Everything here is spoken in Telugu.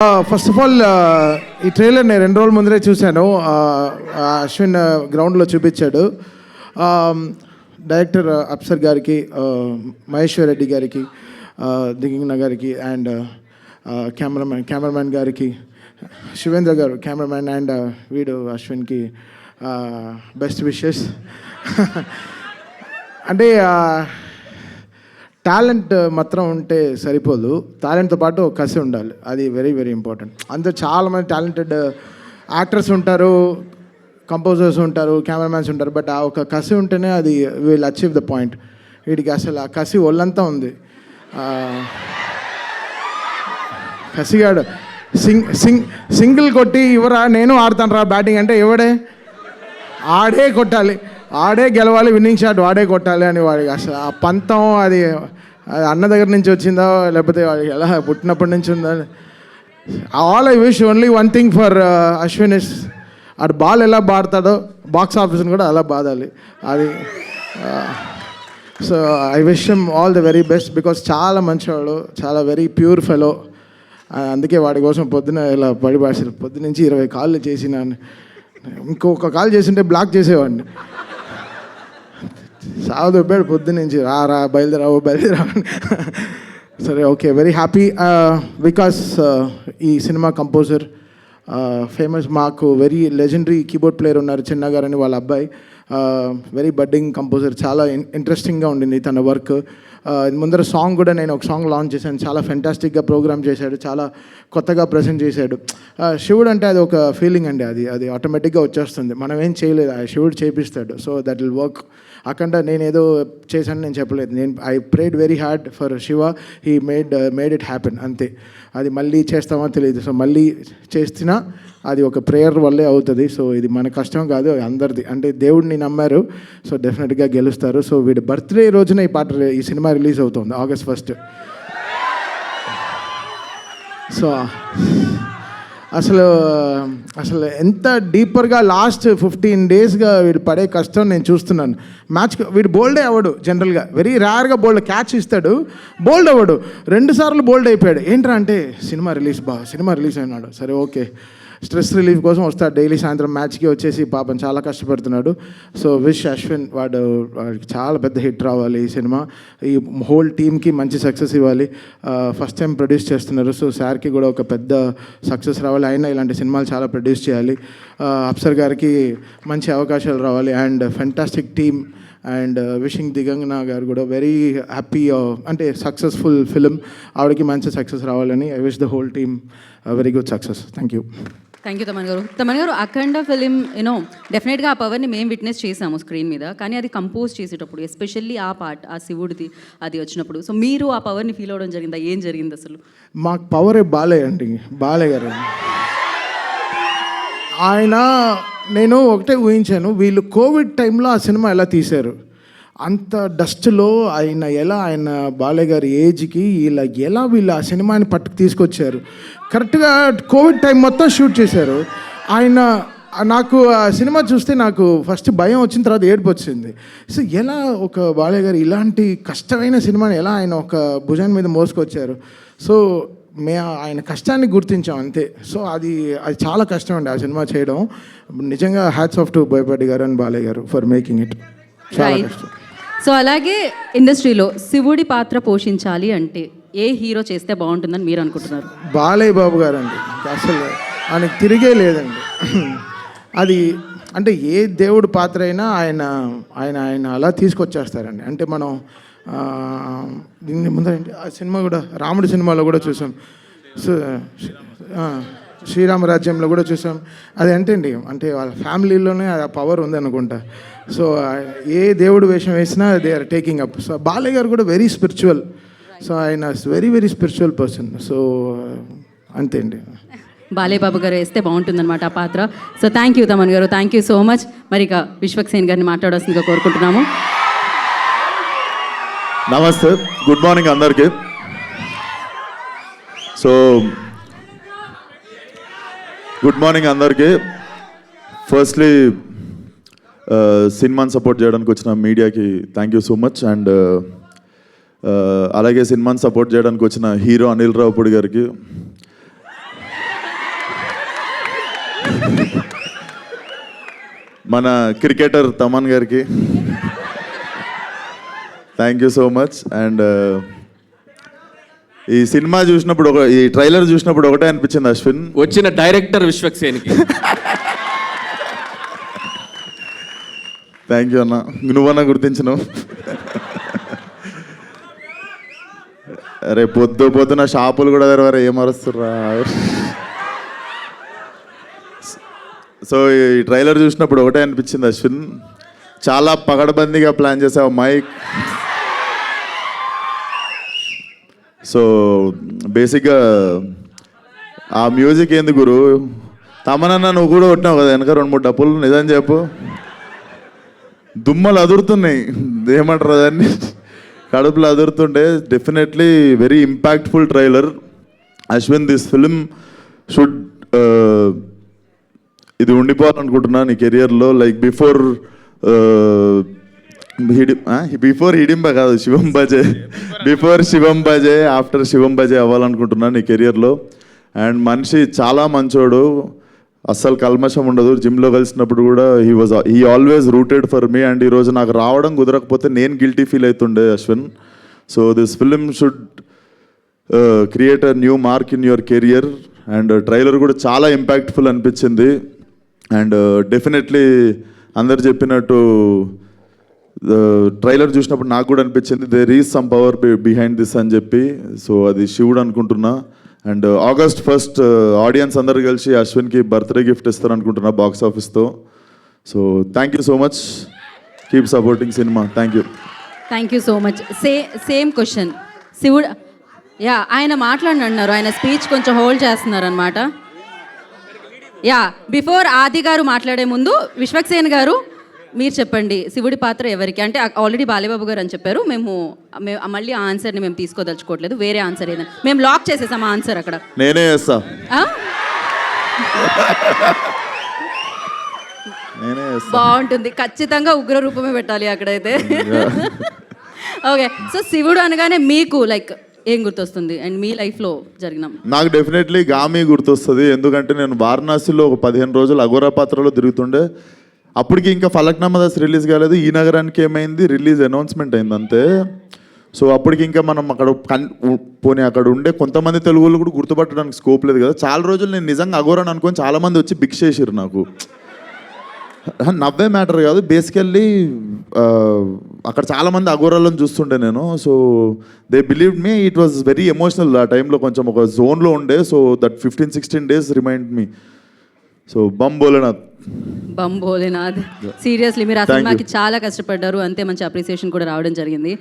ఫస్ట్ ఆఫ్ ఆల్ ఈ ట్రైలర్ నేను రెండు రోజుల ముందరే చూశాను. అశ్విన్ గ్రౌండ్లో చూపించాడు. డైరెక్టర్ అప్సర్ గారికి మహేశ్వర్ రెడ్డి గారికి దిగింగ్న గారికి అండ్ కెమెరామ్యాన్ కెమెరామ్యాన్ గారికి శివేంద్ర గారు కెమెరామ్యాన్ అండ్ వీడు అశ్విన్కి బెస్ట్ విషెస్ అంటే టాలెంట్ మాత్రం ఉంటే సరిపోదు. టాలెంట్తో పాటు ఒక కసి ఉండాలి. అది వెరీ వెరీ ఇంపార్టెంట్ అందులో చాలామంది టాలెంటెడ్ యాక్టర్స్ ఉంటారు కంపోజర్స్ ఉంటారు కెమెరామ్యాన్స్ ఉంటారు. బట్ ఆ ఒక కసి ఉంటేనే అది విల్ అచీవ్ ద పాయింట్ వీడికి అసలు ఆ కసి ఒళ్ళంతా ఉంది. కసిగాడు. సింగ్ సింగ్ సింగిల్ కొట్టి ఇవరా నేను ఆడతాను రా బ్యాటింగ్ అంటే ఎవడే? ఆడే కొట్టాలి. ఆడే గెలవాలి విన్నింగ్ షాట్ వాడే కొట్టాలి అని వాడికి అసలు ఆ పంతం అది అది అన్న దగ్గర నుంచి వచ్చిందా? లేకపోతే వాడికి ఎలా పుట్టినప్పటి నుంచి ఉందా? All I wish only one thing for Ashwin is అటు బాల్ ఎలా బాడతాడో బాక్స్ ఆఫీస్ని కూడా అలా బాదాలి అది so I wish him all the very best because చాలా మంచివాడు చాలా వెరీ ప్యూర్ ఫెలో అందుకే వాడి కోసం పొద్దున ఇలా పడి భాషలు నుంచి ఇరవై కాళ్ళు చేసినాను ఇంకొక కాల్ చేసింటే బ్లాక్ చేసేవాడిని. సాగు దొబ్బాడు పొద్దు నుంచి రా రా బయలుదేరావు బయలుదేరావు సరే ఓకే వెరీ హ్యాపీ బికాస్ ఈ సినిమా కంపోజర్ ఫేమస్ uh, మాకు వెరీ లెజెండరీ కీబోర్డ్ ప్లేయర్ ఉన్నారు చిన్న అని వాళ్ళ అబ్బాయి. వెరీ బడ్డింగ్ కంపోజర్ చాలా ఇంట్రెస్టింగ్గా ఉండింది తన వర్క్ ముందర సాంగ్ కూడా నేను ఒక సాంగ్ లాంచ్ చేశాను. చాలా ఫెంటాస్టిక్గా ప్రోగ్రామ్ చేశాడు. చాలా కొత్తగా ప్రజెంట్ చేశాడు. శివుడు అంటే అది ఒక ఫీలింగ్ అండి అది. అది ఆటోమేటిక్గా వచ్చేస్తుంది. మనం ఏం చేయలేదు. ఆ శివుడు చేపిస్తాడు. సో దట్ విల్ వర్క్ అక్కడ నేను ఏదో చేశాను నేను చెప్పలేదు. నేను I prayed very hard for Shiva he made made it happen అంతే. అది మళ్ళీ చేస్తామో తెలియదు సో మళ్ళీ చేస్తున్నా అది ఒక ప్రేయర్ వల్లే అవుతుంది. సో ఇది మన కష్టం కాదు అందరిది. అంటే దేవుడిని నమ్మారు సో డెఫినెట్గా గెలుస్తారు. సో వీడి బర్త్డే రోజున ఈ పాట ఈ సినిమా రిలీజ్ అవుతుంది ఆగస్ట్ ఫస్ట్ సో అసలు అసలు ఎంత డీపర్గా లాస్ట్ ఫిఫ్టీన్ డేస్గా వీడు పడే కష్టం నేను చూస్తున్నాను. మ్యాచ్ వీడు బోల్డే అవ్వడు జనరల్గా వెరీ రేర్గా బోల్డ్ క్యాచ్ ఇస్తాడు బోల్డ్ అవ్వడు. రెండుసార్లు బోల్డ్ అయిపోయాడు. ఏంట్రా అంటే సినిమా రిలీజ్ బా సినిమా రిలీజ్ అయినాడు. సరే ఓకే స్ట్రెస్ రిలీఫ్ కోసం వస్తాడు డైలీ సాయంత్రం మ్యాచ్కి వచ్చేసి పాపం చాలా కష్టపడుతున్నాడు. సో విష్ అశ్విన్ వాడు చాలా పెద్ద హిట్ రావాలి ఈ సినిమా. ఈ హోల్ టీమ్కి మంచి సక్సెస్ ఇవ్వాలి. ఫస్ట్ టైం ప్రొడ్యూస్ చేస్తున్నారు. సో సార్కి కూడా ఒక పెద్ద సక్సెస్ రావాలి. అయినా ఇలాంటి సినిమాలు చాలా ప్రొడ్యూస్ చేయాలి. అప్సర్ గారికి మంచి అవకాశాలు రావాలి. And fantastic team and wishing Digangana గారు కూడా వెరీ హ్యాపీ అంటే సక్సెస్ఫుల్ ఫిలిం. ఆవిడకి మంచి సక్సెస్ రావాలని. I wish the whole team very good success. Thank you thank you Thaman గారు తమన్ గారు అఖండ ఫిలిం యూనో డెఫినెట్గా ఆ పవర్ని మేము విట్నెస్ చేసాము స్క్రీన్ మీద. కానీ అది కంపోజ్ చేసేటప్పుడు ఎస్పెషల్లీ ఆ పార్ట్ ఆ శివుడిది అది వచ్చినప్పుడు. సో మీరు ఆ పవర్ని ఫీల్ అవ్వడం జరిగిందా? ఏం జరిగింది అసలు? మాకు పవరే బాలే అండి. బాలే గారు. ఆయన నేను ఒకటే ఊహించాను వీళ్ళు కోవిడ్ టైంలో ఆ సినిమా ఎలా తీశారు? అంత డస్ట్లో ఆయన ఎలా ఆయన బాలయ్య గారి ఏజ్కి ఇలా ఎలా వీళ్ళు ఆ సినిమాని పట్టుకు తీసుకొచ్చారు? కరెక్ట్గా కోవిడ్ టైం మొత్తం షూట్ చేశారు. ఆయన నాకు ఆ సినిమా చూస్తే నాకు ఫస్ట్ భయం వచ్చిన తర్వాత ఏడుపు వచ్చింది. సో ఎలా ఒక బాలయ్య గారు ఇలాంటి కష్టమైన సినిమాని ఎలా ఆయన ఒక భుజాన్ని మీద మోసుకొచ్చారు? సో మే ఆయన కష్టాన్ని గుర్తించాం అంతే. సో అది అది చాలా కష్టం అండి ఆ సినిమా చేయడం. నిజంగా హ్యాట్స్ ఆఫ్ టు బోయపాటి గారు అండ్ బాలయ్య గారు ఫర్ మేకింగ్ ఇట్ చాలా. కష్టం. సో అలాగే ఇండస్ట్రీలో శివుడి పాత్ర పోషించాలి అంటే ఏ హీరో చేస్తే బాగుంటుందని మీరు అనుకుంటున్నారు? బాలయ్య బాబు గారు అండి అసలు ఆయనకి తిరిగే లేదండి. అది అంటే ఏ దేవుడు పాత్ర అయినా ఆయన ఆయన ఆయన అలా తీసుకొచ్చేస్తారండి. అంటే మనం దీన్ని ముందర ఆ సినిమా కూడా రాముడి సినిమాలో కూడా చూసాం. సో శ్రీరామరాజ్యంలో కూడా చూసాం. అది ఏంటండి అండి అంటే వాళ్ళ ఫ్యామిలీలోనే ఆ పవర్ ఉందనుకుంటా సో ఏ దేవుడు వేషం వేసినా they are taking up. So Balayya గారు కూడా వెరీ స్పిరిచువల్. సో ఆయన very very spiritual person so అంతే అండి. బాలయ్య బాబు గారు వేస్తే బాగుంటుందన్నమాట ఆ పాత్ర. సో థ్యాంక్ యూ తమన్ గారు. థ్యాంక్ యూ సో మచ్ మరి ఇక విశ్వక్సేన్ గారిని మాట్లాడాల్సిందిగా కోరుకుంటున్నాము. నమస్తే. గుడ్ మార్నింగ్ అందరికీ. సో గుడ్ మార్నింగ్ అందరికీ. ఫస్ట్లీ సినిమాని సపోర్ట్ చేయడానికి వచ్చిన మీడియాకి thank you so much and అలాగే సినిమాని సపోర్ట్ చేయడానికి వచ్చిన హీరో అనిల్ రావుపూడి గారికి. మన క్రికెటర్ తమన్ గారికి. Thank you so much and ఈ సినిమా చూసినప్పుడు ఒక ఈ ట్రైలర్ చూసినప్పుడు ఒకటే అనిపించింది అశ్విన్. వచ్చిన డైరెక్టర్ విశ్వక్సేన్కి. థ్యాంక్ యూ అన్న. నువ్వన్నా గుర్తించను. అరే పొద్దు పొద్దున షాపులు కూడా తెరవారు ఏం సో ఈ ట్రైలర్ చూసినప్పుడు ఒకటే అనిపించింది అశ్విన్. చాలా పగడబందీగా ప్లాన్ చేసావు మైక్. సో బేసిక్గా ఆ మ్యూజిక్ ఏంది గురు? తమనన్న నువ్వు కూడా కొట్టినావు కదా వెనక రెండు మూడు డప్పులు నిజం చెప్పు. దుమ్మలు అదురుతున్నాయి ఏమంటారు దాన్ని కడుపులో అదురుతుండే definitely very impactful trailer Ashwin this film should ఇది ఉండిపోవాలనుకుంటున్నా నీ కెరియర్లో లైక్ బిఫోర్ బిఫోర్ హిడింబ కాదు శివం బజే బిఫోర్ శివం బజే ఆఫ్టర్ శివం బజే అవ్వాలనుకుంటున్నా నీ కెరియర్లో అండ్ మనిషి చాలా మంచోడు. అస్సలు కల్మషం ఉండదు. జిమ్లో కలిసినప్పుడు కూడా he was he always rooted for me and ఈరోజు నాకు రావడం కుదరకపోతే నేను గిల్టీ ఫీల్ అవుతుండే Ashwin. So this film should create a new mark in your career and trailer కూడా చాలా ఇంపాక్ట్ఫుల్ అనిపించింది. అండ్ డెఫినెట్లీ uh, అందరు చెప్పినట్టు ట్రైలర్ చూసినప్పుడు నాకు కూడా అనిపించింది there is some power behind this అని చెప్పి. సో అది శివుడు అనుకుంటున్నా. And August first uh, audience అందరు కలిసి అశ్విన్కి బర్త్డే గిఫ్ట్ ఇస్తారు అనుకుంటున్నా box ఆఫీస్తో. So thank you so much keep supporting cinema thank you thank you so much say same question శివుడు యా ఆయన మాట్లాడిన అన్నారు ఆయన స్పీచ్ కొంచెం హోల్డ్ చేస్తున్నారు అనమాట యా బిఫోర్ ఆది గారు మాట్లాడే ముందు విశ్వక్సేన్ గారు మీరు చెప్పండి శివుడి పాత్ర ఎవరికి? అంటే ఆల్రెడీ బాలేబాబు గారు అని చెప్పారు. మేము మళ్ళీ ఆ ఆన్సర్ని మేము తీసుకోదలుచుకోవట్లేదు. వేరే ఆన్సర్ ఏదైనా. మేము లాక్ చేసేసాం ఆ ఆన్సర్ అక్కడ. నేనే చేస్తా. బాగుంటుంది. ఖచ్చితంగా ఉగ్ర రూపమే పెట్టాలి అక్కడైతే. ఓకే. సో శివుడు అనగానే మీకు లైక్ ఏం గుర్తొస్తుంది? అండ్ మీ లైఫ్లో జరిగిన నాకు డెఫినెట్లీ గామి గుర్తొస్తుంది. ఎందుకంటే నేను వారణాసిలో ఒక పదిహేను రోజులు అఘోరా పాత్రలో తిరుగుతుండే. అప్పటికి ఇంకా ఫలక్నామా దాస్ రిలీజ్ కాలేదు. ఈ నగరానికి ఏమైంది? రిలీజ్ అనౌన్స్మెంట్ అయింది అంతే. సో అప్పటికి ఇంకా మనం అక్కడ కన్ పోనీ అక్కడ ఉండే కొంతమంది తెలుగు వాళ్ళు కూడా గుర్తుపట్టడానికి స్కోప్ లేదు కదా. చాలా రోజులు నేను నిజంగా అఘోరాని అనుకొని చాలామంది వచ్చి బిక్ చేసిర్రు నాకు. నవ్వే మ్యాటర్ కాదు. బేసికల్లీ అక్కడ చాలామంది అఘోరాలను చూస్తుండే నేను. So they believe me it was very emotional ఆ టైంలో కొంచెం ఒక జోన్లో ఉండే. So that fifteen sixteen days remind me so Bam Bholenath Bam Bholenath seriously మీరు you. సినిమాకి చాలా కష్టపడ్డారు. అంతే మంచి అప్రిసియేషన్ కూడా రావడం జరిగింది.